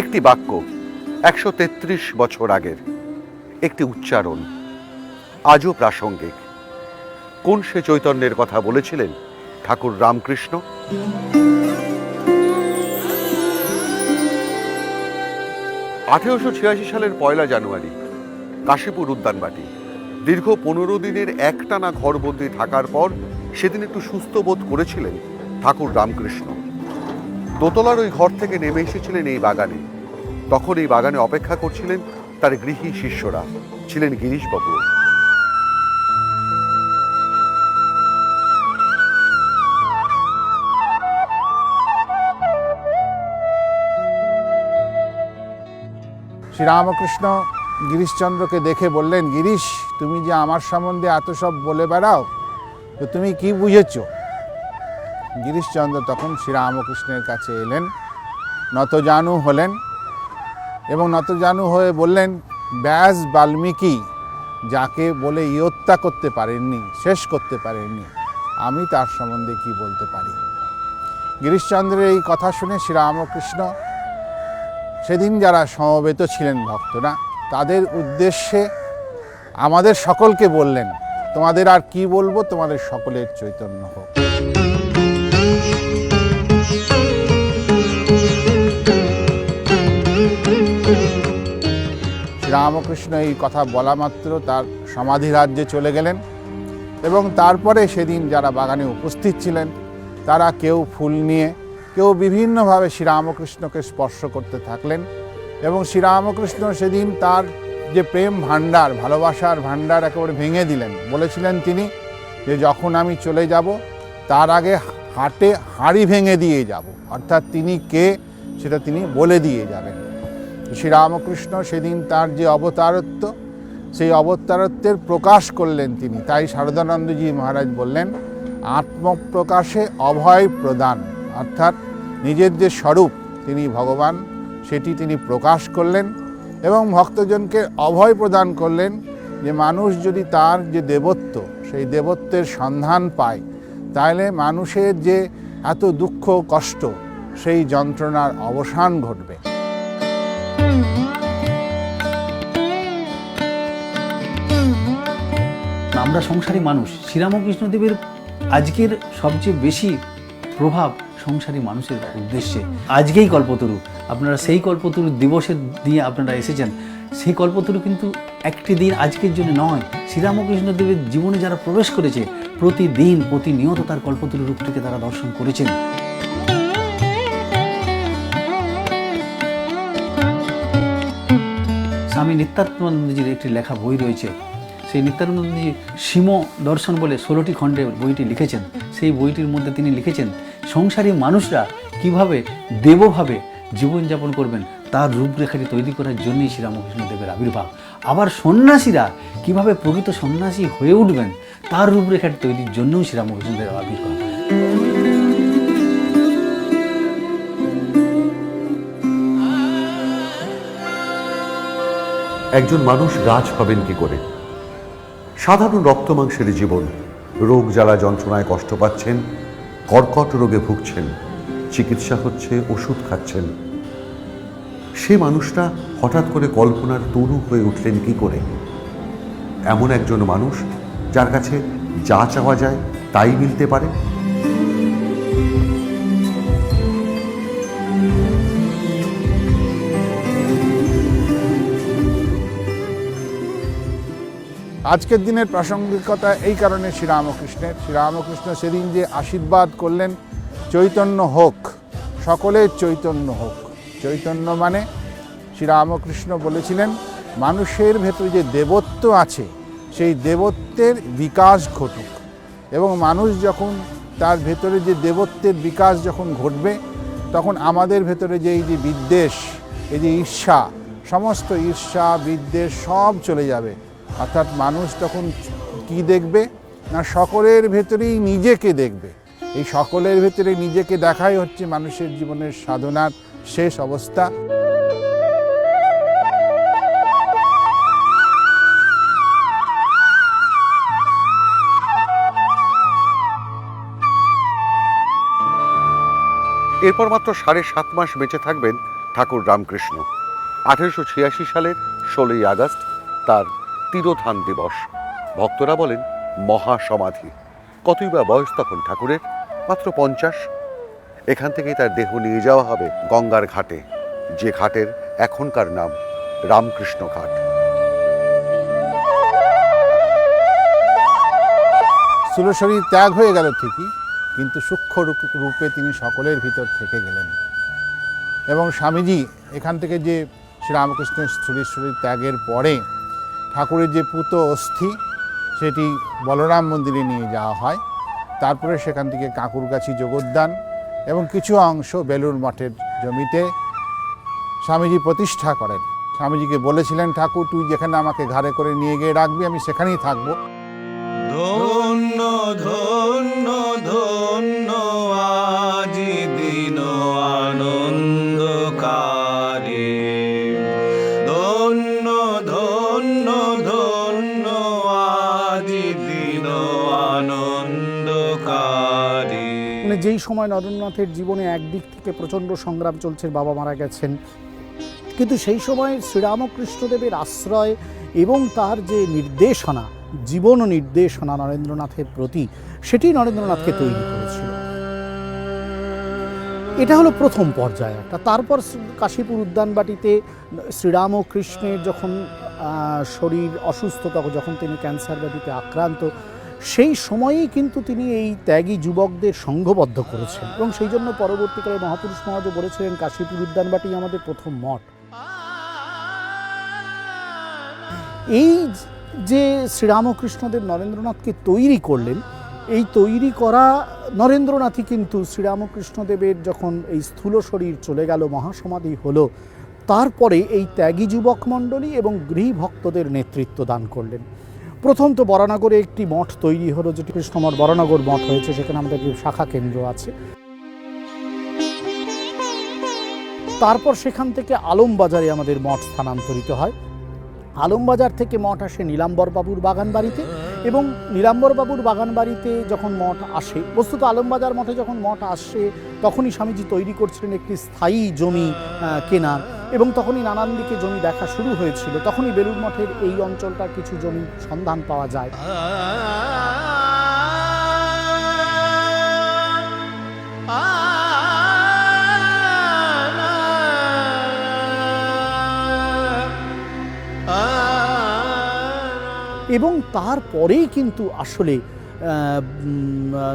একটি বাক্য একশো তেত্রিশ বছর আগের, একটি উচ্চারণ, আজও প্রাসঙ্গিক। কোন সে চৈতন্যের কথা বলেছিলেন ঠাকুর রামকৃষ্ণ? আঠেরোশো ছিয়াশি সালের পয়লা জানুয়ারি, কাশীপুর উদ্যানবাটি। দীর্ঘ পনেরো দিনের একটানা ঘরবন্দি থাকার পর সেদিন একটু সুস্থ বোধ করেছিলেন ঠাকুর রামকৃষ্ণ। দোতলার ওই ঘর থেকে নেমে এসেছিলেন এই বাগানে। তখন এই বাগানে অপেক্ষা করছিলেন তার গৃহী শিষ্যরা, ছিলেন গিরিশবাবু। শ্রীরামকৃষ্ণ গিরিশচন্দ্রকে দেখে বললেন, গিরিশ, তুমি যে আমার সম্বন্ধে এত সব বলে বেড়াও, তো তুমি কি বুঝেছ? গিরিশচন্দ্র তখন শ্রীরামকৃষ্ণের কাছে এলেন, নতজানু হলেন এবং নতজানু হয়ে বললেন, ব্যাস বাল্মীকি, যাকে বলে ইয়ত্তা করতে পারেননি, শেষ করতে পারেননি, আমি তার সম্বন্ধে কি বলতে পারি? গিরিশচন্দ্রের এই কথা শুনে শ্রীরামকৃষ্ণ সেদিন যারা সমবেত ছিলেন ভক্তরা, তাদের উদ্দেশ্যে আমাদের সকলকে বললেন, তোমাদের আর কি বলব? তোমাদের সকলের চৈতন্য হোক। রামকৃষ্ণ এই কথা বলা মাত্র, তার সমাধি রাজ্যে চলে গেলেন। এবং তারপরে সেদিন যারা বাগানে উপস্থিত ছিলেন, তারা কেউ ফুল নিয়ে, কেউ বিভিন্নভাবে শ্রীরামকৃষ্ণকে স্পর্শ করতে থাকলেন। এবং শ্রীরামকৃষ্ণ সেদিন তার যে প্রেম ভাণ্ডার, ভালোবাসার ভাণ্ডার একেবারে ভেঙে দিলেন। বলেছিলেন তিনি যে, যখন আমি চলে যাব, তার আগে হাটে হাঁড়ি ভেঙে দিয়ে যাব। অর্থাৎ তিনি কে, সেটা তিনি বলে দিয়ে যাবেন। শ্রীরামকৃষ্ণ সেদিন তার যে অবতারত্ব, সেই অবতারত্বের প্রকাশ করলেন তিনি। তাই শারদানন্দজি মহারাজ বললেন, আত্মপ্রকাশে অভয় প্রদান। অর্থাৎ নিজের যে স্বরূপ তিনি ভগবান, সেটি তিনি প্রকাশ করলেন এবং ভক্তজনকে অভয় প্রদান করলেন যে মানুষ যদি তার যে দেবত্ব, সেই দেবত্বের সন্ধান পায়, তাহলে মানুষের যে এত দুঃখ কষ্ট, সেই যন্ত্রণার অবসান ঘটবে। আমরা সংসারী মানুষ শ্রীরামকৃষ্ণদেবের আজকের সবচেয়ে বেশি প্রভাব সংসারী মানুষের উদ্দেশ্যে। আজকেই কল্পতরু, আপনারা সেই কল্পতরু দিবসের দিয়ে আপনারা এসেছেন। সেই কল্পতরু কিন্তু একটি দিন আজকের জন্য নয় শ্রীরামকৃষ্ণদেবের জীবনে যারা প্রবেশ করেছে, প্রতিদিন, প্রতিনিয়ত তার কল্পতরু রূপটিকে তারা দর্শন করেছেন। স্বামী নিত্যাত্মানন্দজির একটি লেখা বই রয়েছে সেই নিত্যানন্দজি সীম দর্শন বলে ষোলোটি খণ্ডে বইটি লিখেছেন। সেই বইটির মধ্যে তিনি লিখেছেন, সংসারী মানুষরা কীভাবে দেবভাবে জীবনযাপন করবেন, তার রূপরেখাটি তৈরি করার জন্যই শ্রীরামকৃষ্ণ দেবের আবির্ভাব। আবার সন্ন্যাসীরা কীভাবে প্রকৃত সন্ন্যাসী হয়ে উঠবেন, তার রূপরেখাটি তৈরির জন্যও শ্রীরামকৃষ্ণ দেবের আবির্ভাব একজন মানুষ গাছ হবেন কি করে? সাধারণ রক্ত মাংসের জীবন। রোগ জ্বালা যন্ত্রণায় কষ্ট পাচ্ছেন, কর্কট রোগে ভুগছেন, চিকিৎসা হচ্ছে, ওষুধ খাচ্ছেন। সে মানুষটা হঠাৎ করে কল্পনার তরু হয়ে উঠলেন কি করে? এমন একজন মানুষ যার কাছে যা চাওয়া যায় তাই মিলতে পারে? আজকের দিনের প্রাসঙ্গিকতা এই কারণে শ্রীরামকৃষ্ণের শ্রীরামকৃষ্ণ সেদিন যে আশীর্বাদ করলেন, চৈতন্য হোক, সকলের চৈতন্য হোক। চৈতন্য মানে শ্রীরামকৃষ্ণ বলেছিলেন, মানুষের ভেতরে যে দেবত্ব আছে, সেই দেবত্বের বিকাশ ঘটুক। এবং মানুষ যখন তার ভেতরে যে দেবত্বের বিকাশ যখন ঘটবে, তখন আমাদের ভেতরে যে এই যে বিদ্বেষ, এই যে ঈর্ষা, সমস্ত ঈর্ষা, বিদ্বেষ সব চলে যাবে। অর্থাৎ মানুষ তখন কি দেখবে? না সকলের ভেতরেই নিজেকে দেখবে। এই সকলের ভেতরে নিজেকে দেখাই হচ্ছে মানুষের জীবনের সাধনার শেষ অবস্থা। এরপর মাত্র সাড়ে সাত মাস বেঁচে থাকবেন ঠাকুর রামকৃষ্ণ। আঠেরোশো ছিয়াশি সালের ষোলোই আগস্ট, তার তিরোধান দিবস। ভক্তরা বলেন, মহাসমাধি। কতই বা বয়স তখন ঠাকুরের? মাত্র পঞ্চাশ। এখান থেকেই তার দেহ নিয়ে যাওয়া হবে গঙ্গার ঘাটে, যে ঘাটের এখনকার নাম রামকৃষ্ণ ঘাট। শরীর ত্যাগ হয়ে গেল ঠিকই, কিন্তু সূক্ষ্ম রূপে তিনি সকলের ভিতর থেকে গেলেন। এবং স্বামীজি এখান থেকে যে শ্রীরামকৃষ্ণের স্থূল শরীর ত্যাগের পরে ঠাকুরের যে পুত অস্থি, সেটি বলরাম মন্দিরে নিয়ে যাওয়া হয়। তারপরে সেখান থেকে কাঁকুরগাছি যোগদান এবং কিছু অংশ বেলুর মঠের জমিতে স্বামীজি প্রতিষ্ঠা করেন। স্বামীজিকে বলেছিলেন, ঠাকুর, তুই যেখানে আমাকে ঘাড়ে করে নিয়ে গিয়ে রাখবি, আমি সেখানেই থাকব। ধন্য ধন্য। সময় নরেন্দ্রনাথের জীবনে একদিক থেকে প্রচণ্ড সংগ্রাম চলছে, বাবা মারা গেছেন। কিন্তু সেই সময় শ্রীরামকৃষ্ণদেবের আশ্রয় এবং তার যে নির্দেশনা, জীবন নির্দেশনা নরেন্দ্রনাথের প্রতি, সেটি নরেন্দ্রনাথকে তৈরি করেছিল। এটা হলো প্রথম পর্যায় একটা। তারপর কাশীপুর উদ্যানবাটিতে শ্রীরামকৃষ্ণের যখন শরীর অসুস্থ, তখন যখন তিনি ক্যান্সার ব্যাধিতে আক্রান্ত সেই সময়েই কিন্তু তিনি এই ত্যাগী যুবকদের সংঘবদ্ধ করেছেন এবং সেই জন্য পরবর্তীকালে মহাপুরুষ মহাজ বলেছিলেন, কাশীপুর উদ্যানবাটি আমাদের প্রথম মঠ। এই যে শ্রীরামকৃষ্ণদেব নরেন্দ্রনাথকে তৈরি করলেন, এই তৈরি করা নরেন্দ্রনাথই কিন্তু শ্রীরামকৃষ্ণদেবের যখন এই স্থূল শরীর চলে গেল, মহাসমাধি হলো, তারপরে এই ত্যাগী যুবক মণ্ডলী এবং গৃহভক্তদের নেতৃত্ব দান করলেন। প্রথম তো বরানগরে একটি মঠ তৈরি হলো, যেটি কৃষ্ণমঠ বরানগর মঠ হয়েছে, সেখানে আমাদের একটি শাখা কেন্দ্র আছে। তারপর সেখান থেকে আলমবাজারে আমাদের মঠ স্থানান্তরিত হয়। আলমবাজার থেকে মঠ আসে নীলাম্বর বাবুর বাগান বাড়িতে এবং নীলাম্বর বাবুর বাগান বাড়িতে যখন মঠ আসে, বস্তুত আলমবাজার মঠে যখন মঠ আসে, তখনই স্বামীজি তৈরি করছিলেন একটি স্থায়ী জমি কেনার। এবং তখনই নানান দিকে জমি দেখা শুরু হয়েছিল। তখনই বেলুর মঠের এই অঞ্চলটার কিছু জমি সন্ধান পাওয়া যায়। এবং তারপরেই কিন্তু আসলে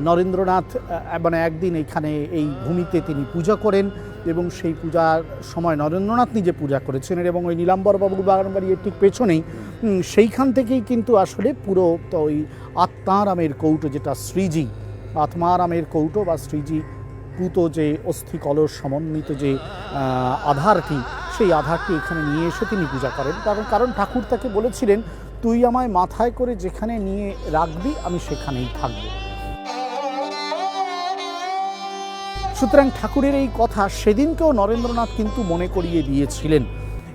নরেন্দ্রনাথ মানে একদিন এখানে এই ভূমিতে তিনি পূজা করেন। এবং সেই পূজার সময় নরেন্দ্রনাথ নিজে পূজা করেছিলেন এবং ওই নীলাম্বর বাবুর বাগান বাড়ির ঠিক পেছনেই সেইখান থেকেই কিন্তু আসলে পুরো ওই আত্মারামের কৌটো যেটা শ্রীজি, আত্মারামের কৌটো বা শ্রীজি পুত যে অস্থি কলস সমন্বিত যে আধারটি, সেই আধারটি এখানে নিয়ে এসে তিনি পূজা করেন। কারণ কারণ ঠাকুর তাকে বলেছিলেন, তুই আমায় মাথায় করে যেখানে নিয়ে রাখবি, আমি সেখানেই থাকব। সুতরাং ঠাকুরের এই কথা সেদিনকেও নরেন্দ্রনাথ কিন্তু মনে করিয়ে দিয়েছিলেন।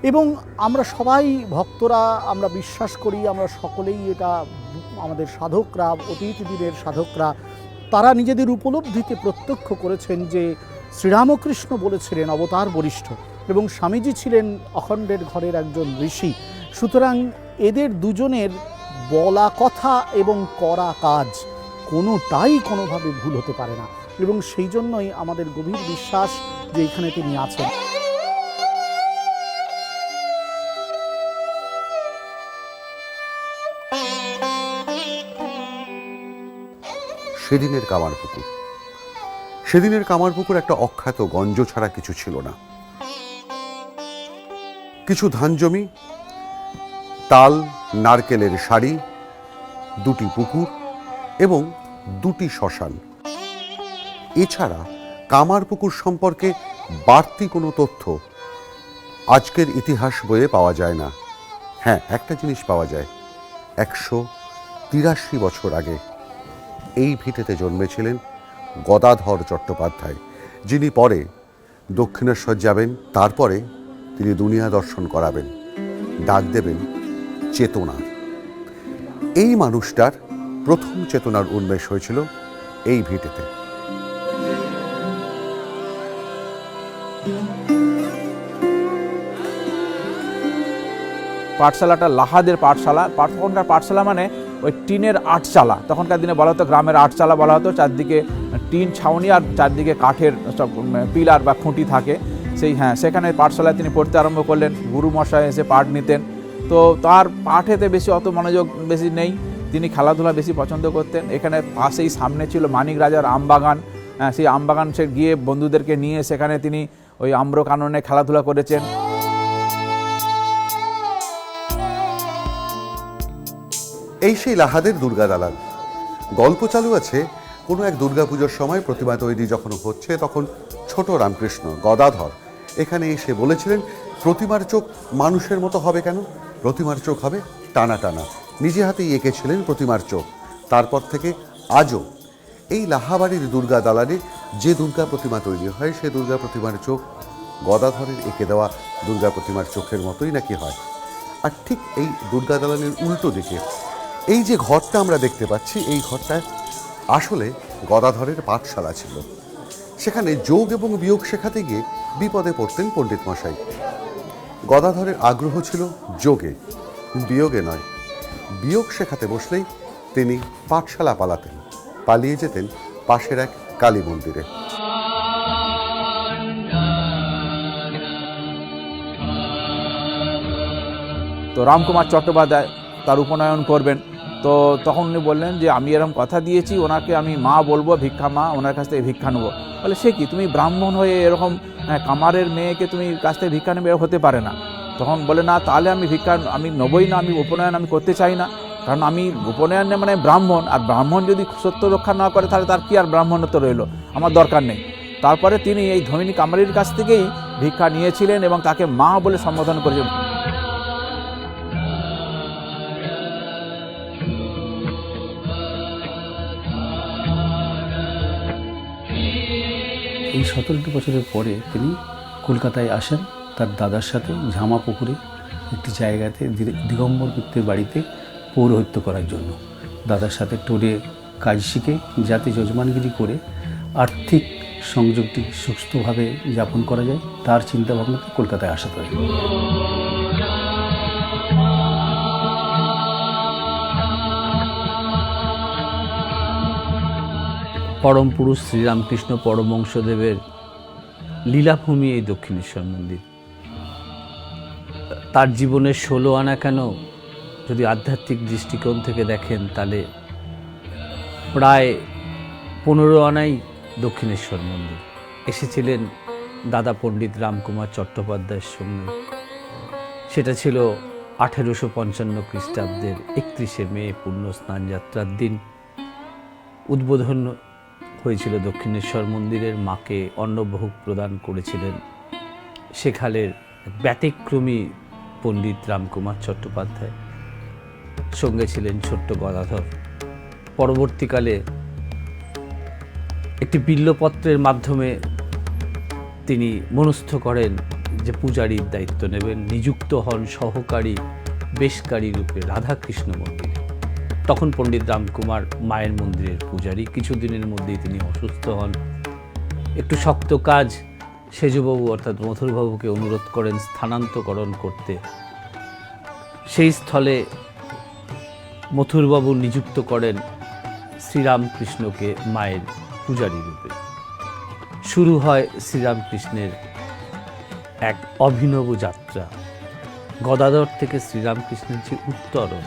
এবং আমরা সবাই ভক্তরা, আমরা বিশ্বাস করি, আমরা সকলেই এটা আমাদের সাধকরা, অতীত দিনের সাধকরা, তারা নিজেদের উপলব্ধিতে প্রত্যক্ষ করেছেন যে শ্রীরামকৃষ্ণ বলেছিলেন অবতার বরিষ্ঠ এবং স্বামীজি ছিলেন অখণ্ডের ঘরের একজন ঋষি। সুতরাং এদের দুজনের বলা কথা এবং করা কাজ কোনোটাই কোনোভাবে ভুল হতে পারে না। এবং সেই জন্যই আমাদের গভীর বিশ্বাস যে এখানে তিনি আছেন। সেদিনের কামারপুকুর। সেদিনের কামারপুকুর একটা অখ্যাত গঞ্জ ছাড়া কিছু ছিল না। কিছু ধান জমি, তাল, নারকেলের শাড়ি, দুটি পুকুর এবং দুটি শ্মশান। এছাড়া কামারপুকুর সম্পর্কে বাড়তি কোনো তথ্য আজকের ইতিহাস বইয়ে পাওয়া যায় না। হ্যাঁ একটা জিনিস পাওয়া যায়। একশো তিরাশি বছর আগে এই ভিটেতে জন্মেছিলেন গদাধর চট্টোপাধ্যায়, যিনি পরে দক্ষিণেশ্বর যাবেন, তারপরে তিনি দুনিয়া দর্শন করাবেন, ডাক দেবেন চেতনা। এই মানুষটার প্রথম চেতনার উন্মেষ হয়েছিল এই ভিটেতে। পাঠশালাটা লাহাদের পাঠশালা। পাঠ- তখনকার পাঠশালা মানে ওই টিনের আটচালা তখনকার দিনে বলা হতো গ্রামের আটচালা বলা হতো চারদিকে টিন ছাউনি আর চারদিকে কাঠের সব পিলার বা খুঁটি থাকে। সেই হ্যাঁ সেখানে পাঠশালায় তিনি পড়তে আরম্ভ করলেন গুরু মশাই এসে পাঠ নিতেন। তো তার পাঠেতে বেশি অত মনোযোগ বেশি নেই। তিনি খেলাধুলা বেশি পছন্দ করতেন। এখানে পাশেই সামনে ছিল মানিক রাজার আমবাগান। হ্যাঁ, সেই আমবাগান সে গিয়ে বন্ধুদেরকে নিয়ে সেখানে তিনি ওই আম্র কাননে খেলাধুলা করেছেন। এই সেই লাহাদের দুর্গা দালান। গল্প চালু আছে, কোনো এক দুর্গাপুজোর সময় প্রতিমা তৈরি যখন হচ্ছে তখন ছোট রামকৃষ্ণ, গদাধর, এখানে এসে বলেছিলেন, প্রতিমার চোখ মানুষের মতো হবে কেন? প্রতিমার চোখ হবে টানা টানা। নিজে হাতেই এঁকেছিলেন প্রতিমার চোখ। তারপর থেকে আজও এই লাহাবাড়ির দুর্গা দালানে যে দুর্গা প্রতিমা তৈরি হয় সে দুর্গা প্রতিমার চোখ গদাধরের এঁকে দেওয়া দুর্গা প্রতিমার চোখের মতোই নাকি হয়? আর ঠিক এই দুর্গা দালানের উল্টো দিকে এই যে ঘরটা আমরা দেখতে পাচ্ছি, এই ঘরটায় আসলে গদাধরের পাঠশালা ছিল। সেখানে যোগ এবং বিয়োগ শেখাতে গিয়ে বিপদে পড়তেন পণ্ডিত মশাই। গদাধরের আগ্রহ ছিল যোগে, বিয়োগে নয়। বিয়োগ শেখাতে বসলেই তিনি পাঠশালা পালাতেন। পালিয়ে যেতেন পাশের এক কালী মন্দিরে। তো রামকুমার চট্টোপাধ্যায় তার উপনয়ন করবেন। তো তখন উনি বললেন যে আমি এরকম কথা দিয়েছি ওনাকে আমি মা বলব ভিক্ষা মা ওনার কাছ থেকে ভিক্ষা নেব। বলে সে কি তুমি ব্রাহ্মণ হয়ে এরকম হ্যাঁ, কামারের মেয়েকে তুমি কাছ থেকে ভিক্ষা নেবে হতে পারে না। তখন বলে না তাহলে আমি ভিক্ষা আমি নেবই না আমি উপনয়ন আমি করতে চাই না। কারণ আমি উপনয়নে মানে ব্রাহ্মণ, আর ব্রাহ্মণ যদি সত্য রক্ষা না করে, তাহলে তার কি আর ব্রাহ্মণত্ব রইল? আমার দরকার নেই। তারপরে তিনি এই ধমিনী কামারির কাছ থেকেই ভিক্ষা নিয়েছিলেন এবং তাকে মা বলে সম্বোধন করেছেন এই সতেরোটি বছরের পরে তিনি কলকাতায় আসেন। তার দাদার সাথে ঝামা পুকুরে একটি জায়গাতে দিগম্বর মিত্রের বাড়িতে পৌরোহিত্য করার জন্য। দাদার সাথে টোরে কাজ শিখে যাতে যজমানগিরি করে আর্থিক সংযোগটি সুস্থভাবে যাপন করা যায়, তার চিন্তাভাবনাতে কলকাতায় আসা করে পরম পুরুষ শ্রীরামকৃষ্ণ পরমবংশদেবের লীলাভূমি এই দক্ষিণেশ্বর মন্দির। তার জীবনের ষোলো আনা কেন যদি আধ্যাত্মিক দৃষ্টিকোণ থেকে দেখেন, তাহলে প্রায় পনেরো আনাই দক্ষিণেশ্বর মন্দির। এসেছিলেন দাদা পণ্ডিত রামকুমার চট্টোপাধ্যায়ের সঙ্গে। সেটা ছিল আঠেরোশো পঞ্চান্ন খ্রিস্টাব্দের একত্রিশে মে পূর্ণ স্নান যাত্রার দিন। উদ্বোধন হয়েছিল দক্ষিণেশ্বর মন্দিরের মাকে অন্নভোগ প্রদান করেছিলেন সেখানের ব্যতিক্রমী পণ্ডিত রামকুমার চট্টোপাধ্যায়। সঙ্গে ছিলেন ছোট্ট গদাধর। পরবর্তীকালে একটি বিল্লপত্রের মাধ্যমে তিনি মনস্থ করেন যে পূজারীর দায়িত্ব নেবেন। নিযুক্ত হন সহকারী বেশকারী রূপে রাধাকৃষ্ণ মন্দিরে। তখন পণ্ডিত রামকুমার মায়ের মন্দিরের পূজারী। কিছুদিনের মধ্যেই তিনি অসুস্থ হন। একটু শক্ত কাজ, সেজুবাবু অর্থাৎ মথুরবাবুকে অনুরোধ করেন স্থানান্তকরণ করতে। সেই স্থলে মথুরবাবু নিযুক্ত করেন শ্রীরামকৃষ্ণকে মায়ের পূজারী রূপে। শুরু হয় শ্রীরামকৃষ্ণের এক অভিনব যাত্রা। গদাধর থেকে শ্রীরামকৃষ্ণের যে উত্তরণ,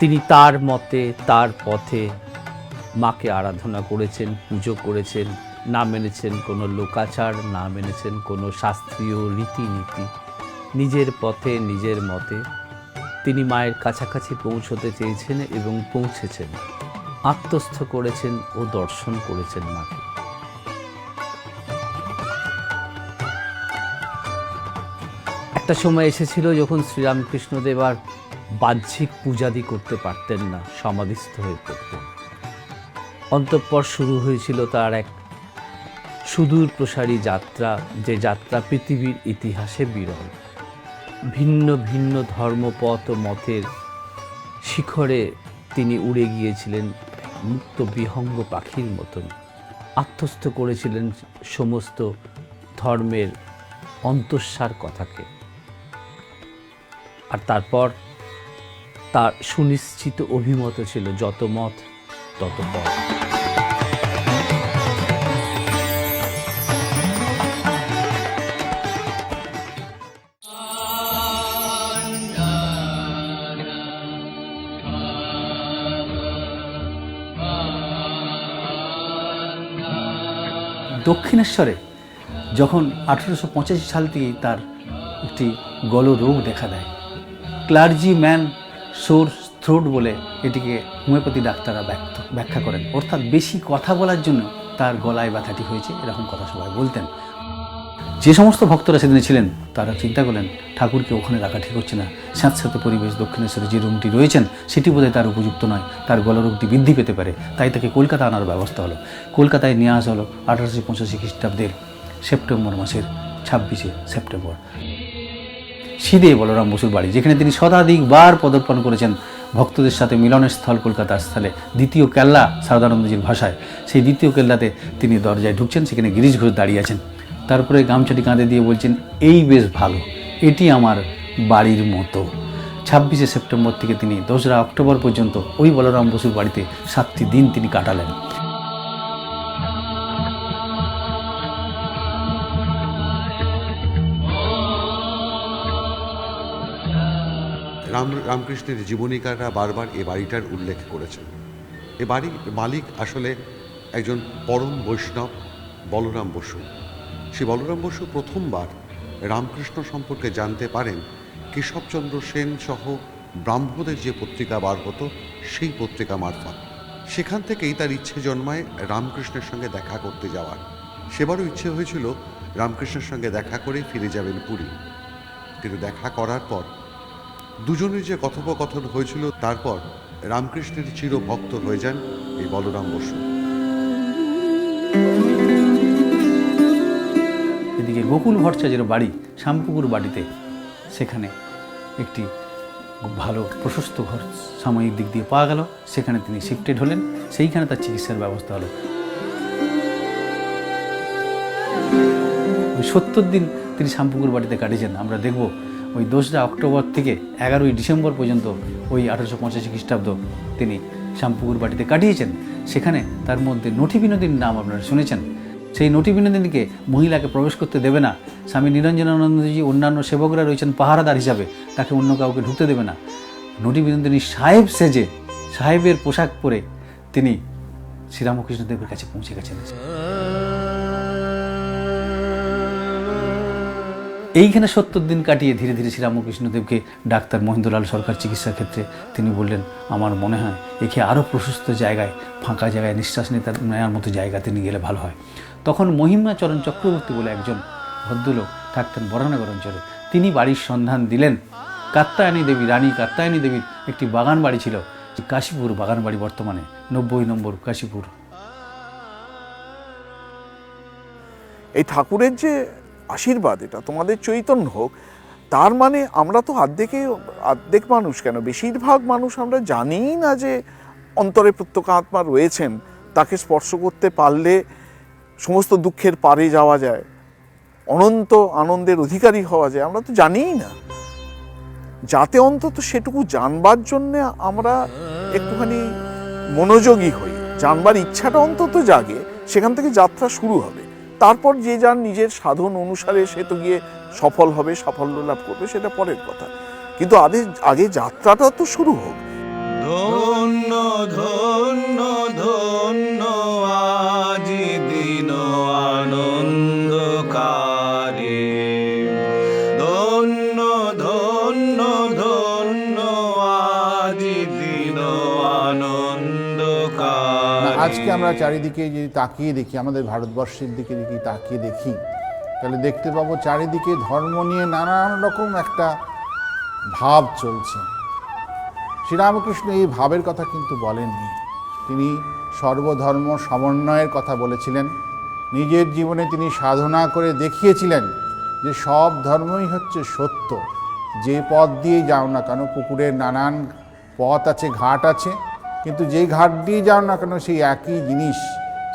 তিনি তার মতে তার পথে মাকে আরাধনা করেছেন, পুজো করেছেন, না মেনেছেন কোনো লোকাচার, না মেনেছেন কোনো শাস্ত্রীয় রীতিনীতি। নিজের পথে, নিজের মতে তিনি মায়ের কাছাকাছি পৌঁছতে চেয়েছেন এবং পৌঁছেছেন। আত্মস্থ করেছেন ও দর্শন করেছেন মাকে। একটা সময় এসেছিল যখন শ্রীরামকৃষ্ণদেব আর বাহ্যিক পূজাদি করতে পারতেন না, সমাধিস্থ হয়ে পড়তেন। অন্তঃপর শুরু হয়েছিল তার এক সুদূর প্রসারী যাত্রা, যে যাত্রা পৃথিবীর ইতিহাসে বিরল। ভিন্ন ভিন্ন ধর্মপথ মতের শিখরে তিনি উড়ে গিয়েছিলেন মুক্ত বিহঙ্গ পাখির মতন। আত্মস্থ করেছিলেন সমস্ত ধর্মের অন্তঃসার কথাকে। আর তারপর তার সুনিশ্চিত অভিমত ছিল, যত মত, তত পথ। দক্ষিণেশ্বরে যখন আঠেরোশো পঁচাশি সাল থেকে তার একটি গলরোগ দেখা দেয়। ক্লার্জি ম্যান সোর থ্রোট বলে এটিকে হোমিওপ্যাথি ডাক্তাররা ব্যাখ্যা করেন। অর্থাৎ বেশি কথা বলার জন্য তার গলায় ব্যথাটি হয়েছে, এরকম কথা সবাই বলতেন। যে সমস্ত ভক্তরা সেদিনে ছিলেন, তারা চিন্তা করলেন, ঠাকুরকে ওখানে রাখা ঠিক হচ্ছে না। স্যাঁতস্যাঁতে পরিবেশ দক্ষিণেশ্বরে যে রুমটি রয়েছেন, সেটি বোধহয় তার উপযুক্ত নয়। তার গলরোগটি বৃদ্ধি পেতে পারে। তাই তাকে কলকাতা আনার ব্যবস্থা হলো। কলকাতায় নিয়ে আসা হলো আঠারোশো পঁচাশি খ্রিস্টাব্দের সেপ্টেম্বর মাসের ছাব্বিশে সেপ্টেম্বর। সিদে বলরাম বসুর বাড়ি, যেখানে তিনি শতাধিকবার পদর্পণ করেছেন। ভক্তদের সাথে মিলনের স্থল কলকাতার স্থলে দ্বিতীয় কেল্লা সারদানন্দজির ভাষায়। সেই দ্বিতীয় কেল্লাতে তিনি দরজায় ঢুকছেন, সেখানে গিরিশ ঘোষ দাঁড়িয়ে আছেন। তারপরে গামছাটি কাঁধে দিয়ে বলছেন, এই বেশ ভালো, এটি আমার বাড়ির মতো। ছাব্বিশে সেপ্টেম্বর থেকে তিনি দোসরা অক্টোবর পর্যন্ত ওই বলরাম বসুর বাড়িতে সাতটি দিন তিনি কাটালেন। রাম, রামকৃষ্ণের জীবনীকাররা বারবার এ বাড়িটার উল্লেখ করেছেন। এ বাড়ির মালিক আসলে একজন পরম বৈষ্ণব বলরাম বসু। সে বলরাম বসু প্রথমবার রামকৃষ্ণ সম্পর্কে জানতে পারেন কেশবচন্দ্র সেন সহ ব্রাহ্মদের যে পত্রিকা বার হতো, সেই পত্রিকা মারফত। সেখান থেকেই তার ইচ্ছে জন্মায় রামকৃষ্ণের সঙ্গে দেখা করতে যাওয়ার। সেবারও ইচ্ছে হয়েছিল রামকৃষ্ণের সঙ্গে দেখা করে ফিরে যাবেন পুরী। কিন্তু দেখা করার পর দুজনের যে কথোপকথন হয়েছিল, তারপর রামকৃষ্ণের চির ভক্ত হয়ে যান এই বলরাম বসু। এদিকে গোকুল ভট্টাচার্যের বাড়ি শ্যামপুকুর বাড়িতে। সেখানে একটি ভালো প্রশস্ত ঘর সাময়িক দিক দিয়ে পাওয়া গেল। সেখানে তিনি শিফটেড হলেন। সেইখানে তার চিকিৎসার ব্যবস্থা হলো। ওই সত্তর দিন তিনি শ্যামপুকুর বাড়িতে কাটিয়েছেন। আমরা দেখব ওই দোসরা অক্টোবর থেকে এগারোই ডিসেম্বর পর্যন্ত ওই আঠারোশো পঁচাশি খ্রিস্টাব্দ তিনি শ্যামপুকুর বাড়িতে কাটিয়েছেন। সেখানে তার মধ্যে নঠি বিনোদিনীর নাম আপনারা শুনেছেন। সেই নটি বিনোদিনীকে মহিলাকে প্রবেশ করতে দেবে না। স্বামী নিরঞ্জনানন্দজি অন্যান্য সেবকরা রয়েছেন পাহারাদার হিসাবে। তাকে অন্য কাউকে ঢুকতে দেবে না। নটি বিনোদিনী সাহেব সেজে সাহেবের পোশাক পরে তিনি শ্রীরামকৃষ্ণদেবের কাছে পৌঁছে গেছেন। এইখানে সত্তর দিন কাটিয়ে ধীরে ধীরে শ্রীরামকৃষ্ণদেবকে ডাক্তার মহেন্দ্রলাল সরকার চিকিৎসার ক্ষেত্রে তিনি বললেন, আমার মনে হয় একে আরও প্রশস্ত জায়গায়, ফাঁকা জায়গায়, নিঃশ্বাস নিতে নেওয়ার মতো জায়গা তিনি গেলে ভালো হয়। তখন মহিমাচরণ চক্রবর্তী বলে একজন ভদ্রলোক থাকতেন বরানগর অঞ্চলে তিনি বাড়ির সন্ধান দিলেন। কাত্তায়নী দেবী, রানী কাত্তায়নী দেবীর একটি বাগান বাড়ি ছিল। কাশীপুর বাগান বাড়ি বর্তমানে, নব্বই নম্বর কাশীপুর। এই ঠাকুরের যে আশীর্বাদ, এটা তোমাদের চৈতন্য হোক, তার মানে আমরা তো অর্ধেকে আর্ধেক মানুষ কেন? বেশিরভাগ মানুষ আমরা জানিই না যে অন্তরে প্রত্যেক আত্মা রয়েছেন। তাকে স্পর্শ করতে পারলে সমস্ত দুঃখের পারে যাওয়া যায়, অনন্ত আনন্দের অধিকারী হওয়া যায়, আমরা তো জানিই না। যাতে অন্তত সেটুকু জানবার জন্যে আমরা একটুখানি মনোযোগী হই। জানবার ইচ্ছাটা অন্তত জাগে, সেখান থেকে যাত্রা শুরু হবে। তারপর যে যার নিজের সাধন অনুসারে সে তো গিয়ে সফল হবে, সাফল্য লাভ করবে, সেটা পরের কথা। কিন্তু আগে আগে যাত্রাটা তো শুরু হোক। ধন্য আজকে আমরা চারিদিকে যদি তাকিয়ে দেখি, আমাদের ভারতবর্ষের দিকে যদি তাকিয়ে দেখি, তাহলে দেখতে পাবো চারিদিকে ধর্ম নিয়ে নানান রকম একটা ভাব চলছে। শ্রীরামকৃষ্ণ এই ভাবের কথা কিন্তু বলেননি। তিনি সর্বধর্ম সমন্বয়ের কথা বলেছিলেন। নিজের জীবনে তিনি সাধনা করে দেখিয়েছিলেন যে সব ধর্মই হচ্ছে সত্য। যে পথ দিয়ে যাও না কেন, পুকুরের নানান পথ আছে, ঘাট আছে। কিন্তু যেই ঘাট দিয়ে যাও না কেন, সেই একই জিনিস,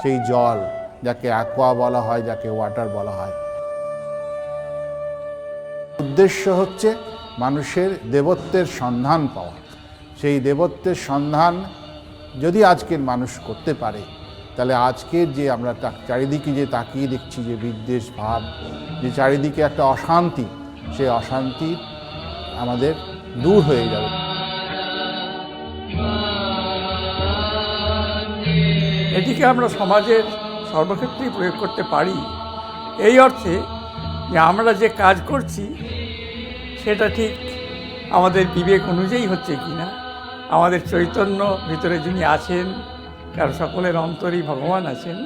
সেই জল, যাকে অ্যাকোয়া বলা হয়, যাকে ওয়াটার বলা হয়। উদ্দেশ্য হচ্ছে মানুষের দেবত্বের সন্ধান পাওয়া। সেই দেবত্বের সন্ধান যদি আজকের মানুষ করতে পারে, তাহলে আজকের যে আমরা চারিদিকে যে তাকিয়ে দেখছি যে বিদ্বেষ ভাব, যে চারিদিকে একটা অশান্তি, সেই অশান্তি আমাদের দূর হয়ে যাবে। এটিকে আমরা সমাজের সর্বক্ষেত্রেই প্রয়োগ করতে পারি। এই অর্থে যে আমরা যে কাজ করছি, সেটা ঠিক আমাদের বিবেক অনুযায়ী হচ্ছে কি না? আমাদের চৈতন্য ভিতরে যিনি আছেন, তার সকলের অন্তরেই ভগবান আছেন।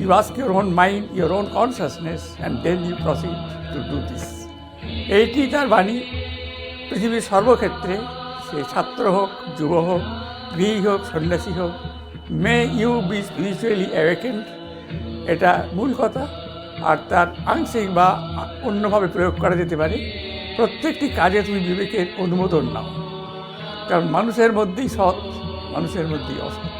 You ask your own mind your own consciousness and then you proceed to do this এইটি তার বাণী। পৃথিবীর সর্বক্ষেত্রে সে ছাত্র হোক, যুব হোক, গৃহী হোক, সন্ন্যাসী হোক may you be spiritually awakened এটা মূল কথা। আর তার আংশিক বা অন্যভাবে প্রয়োগ করা যেতে পারে। প্রত্যেকটি কাজে তুমি বিবেকের অনুমোদন নাও। কারণ মানুষের মধ্যেই সৎ, মানুষের মধ্যেই অসৎ।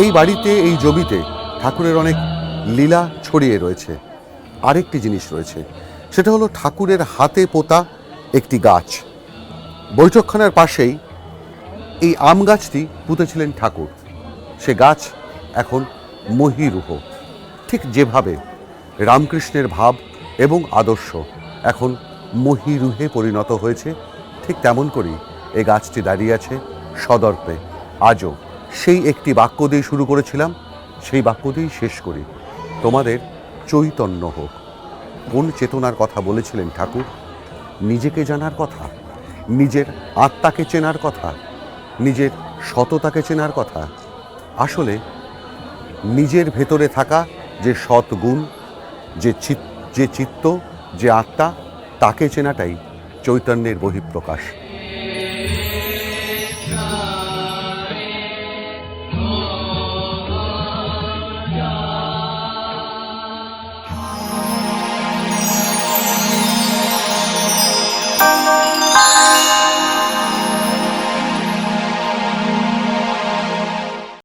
এই বাড়িতে, এই জমিতে ঠাকুরের অনেক লীলা ছড়িয়ে রয়েছে। আরেকটি জিনিস রয়েছে। সেটা হলো ঠাকুরের হাতে পোতা একটি গাছ। বৈঠকখানার পাশেই এই আম গাছটি পুঁতেছিলেন ঠাকুর। সে গাছ এখন মহিরুহ। ঠিক যেভাবে রামকৃষ্ণের ভাব এবং আদর্শ এখন মহিরুহে পরিণত হয়েছে, ঠিক তেমন করেই এই গাছটি দাঁড়িয়ে আছে সদর্পে। আজও সেই একটি বাক্য দিয়ে শুরু করেছিলাম, সেই বাক্য দিয়েই শেষ করি। তোমাদের চৈতন্য হোক। কোন চেতনার কথা বলেছিলেন ঠাকুর? নিজেকে জানার কথা? নিজের আত্মাকে চেনার কথা? নিজের সততাকে চেনার কথা? আসলে, নিজের ভেতরে থাকা যে সৎগুণ যে চিত, যে চিত্ত, যে আত্মা, তাকে চেনাটাই চৈতন্যের বহিঃপ্রকাশ।